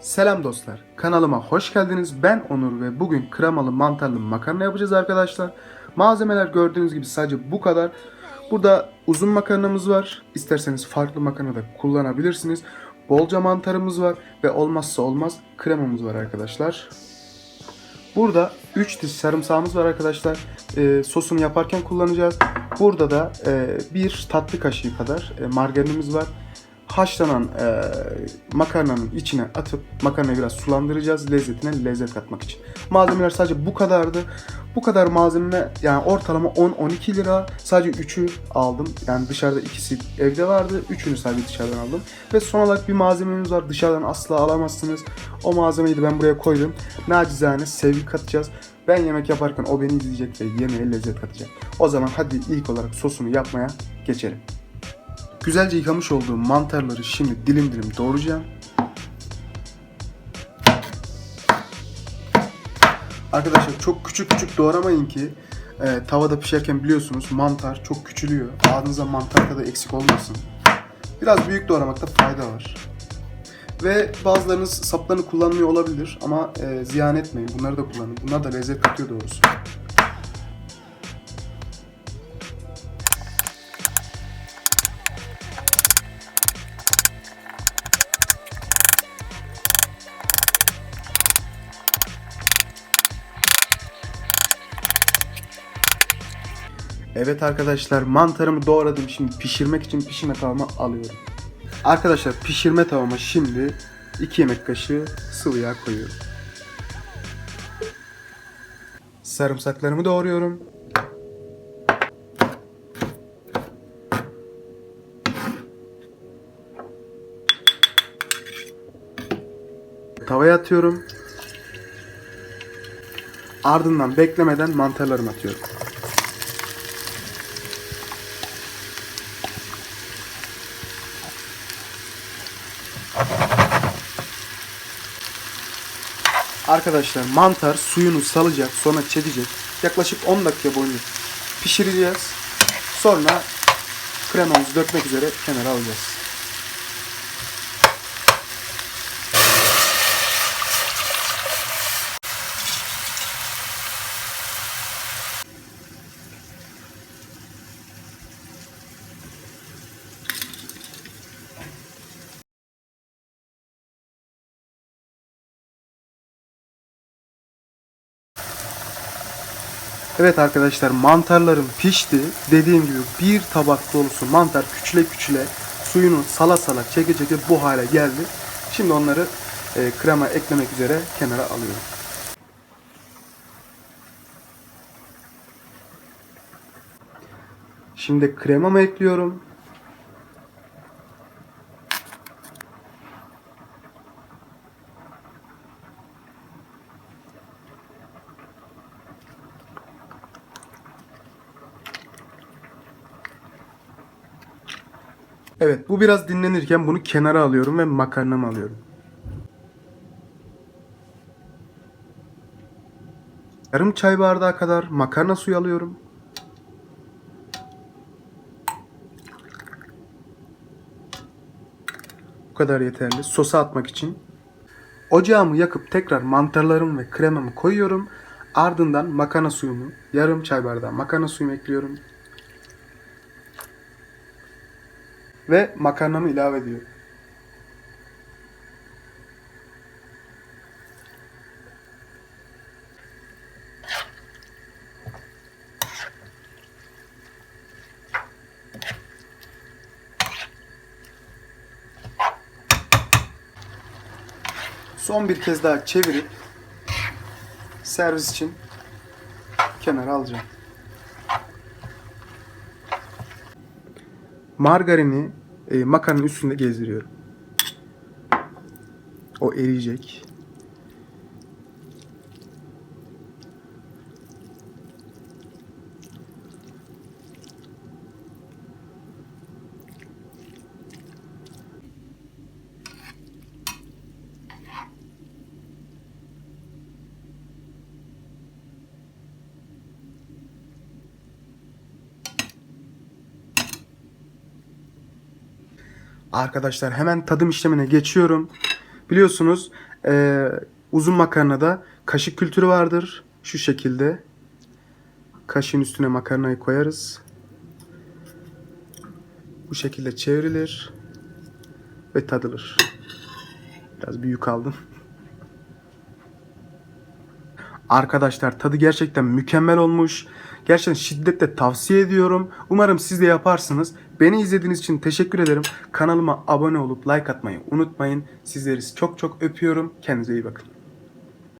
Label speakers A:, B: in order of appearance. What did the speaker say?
A: Selam dostlar. Kanalıma hoş geldiniz. Ben Onur ve bugün kremalı mantarlı makarna yapacağız arkadaşlar. Malzemeler gördüğünüz gibi sadece bu kadar. Burada uzun makarnamız var. İsterseniz farklı makarna da kullanabilirsiniz. Bolca mantarımız var ve olmazsa olmaz kremamız var arkadaşlar. Burada 3 diş sarımsağımız var arkadaşlar. Ee, sosunu yaparken kullanacağız. Burada da e, bir tatlı kaşığı kadar e, margarinimiz var. Haşlanan e, makarnanın içine atıp makarnayı biraz sulandıracağız lezzetine lezzet katmak için. Malzemeler sadece bu kadardı. Bu kadar malzeme yani ortalama 10-12 lira. Sadece 3'ü aldım. Yani dışarıda ikisi evde vardı. Üçünü sadece dışarıdan aldım. Ve son olarak bir malzememiz var. Dışarıdan asla alamazsınız. O malzemeyi de ben buraya koydum. Nacizane sevgi katacağız. Ben yemek yaparken o beni izleyecek ve yemeğe lezzet katacak. O zaman hadi ilk olarak sosunu yapmaya geçelim. Güzelce yıkamış olduğum mantarları şimdi dilim dilim doğrayacağım. Arkadaşlar çok küçük küçük doğramayın ki e, tavada pişerken biliyorsunuz mantar çok küçülüyor. Ağzınıza mantar tadı eksik olmasın. Biraz büyük doğramakta fayda var. Ve bazılarınız saplarını kullanmıyor olabilir ama e, ziyan etmeyin. Bunları da kullanın. Bunlar da lezzet katıyor doğrusu. Evet arkadaşlar mantarımı doğradım. Şimdi pişirmek için pişirme tavama alıyorum. Arkadaşlar pişirme tavama şimdi 2 yemek kaşığı sıvı yağ koyuyorum. Sarımsaklarımı doğruyorum. Tavaya atıyorum. Ardından beklemeden mantarlarımı atıyorum. Arkadaşlar mantar suyunu salacak sonra çekecek. Yaklaşık 10 dakika boyunca pişireceğiz. Sonra kremamızı dökmek üzere kenara alacağız. Evet arkadaşlar mantarlarım pişti. Dediğim gibi bir tabak dolusu mantar küçüle küçüle suyunu sala sala çeke çeke bu hale geldi. Şimdi onları e, krema eklemek üzere kenara alıyorum. Şimdi kremamı ekliyorum. Evet bu biraz dinlenirken bunu kenara alıyorum ve makarnamı alıyorum. Yarım çay bardağı kadar makarna suyu alıyorum. Bu kadar yeterli. Sosa atmak için. Ocağımı yakıp tekrar mantarlarımı ve kremamı koyuyorum. Ardından makarna suyumu, yarım çay bardağı makarna suyumu ekliyorum. Ve makarnamı ilave ediyorum. Son bir kez daha çevirip servis için kenara alacağım. Margarini e, makarnanın üstünde gezdiriyorum. O eriyecek. Arkadaşlar hemen tadım işlemine geçiyorum. Biliyorsunuz Ee, uzun makarnada kaşık kültürü vardır. Şu şekilde. Kaşığın üstüne makarnayı koyarız. Bu şekilde çevrilir ve tadılır. Biraz büyük aldım. Arkadaşlar tadı gerçekten mükemmel olmuş. Gerçekten şiddetle tavsiye ediyorum. Umarım siz de yaparsınız. Beni izlediğiniz için teşekkür ederim. Kanalıma abone olup like atmayı unutmayın. Sizleri çok çok öpüyorum. Kendinize iyi bakın.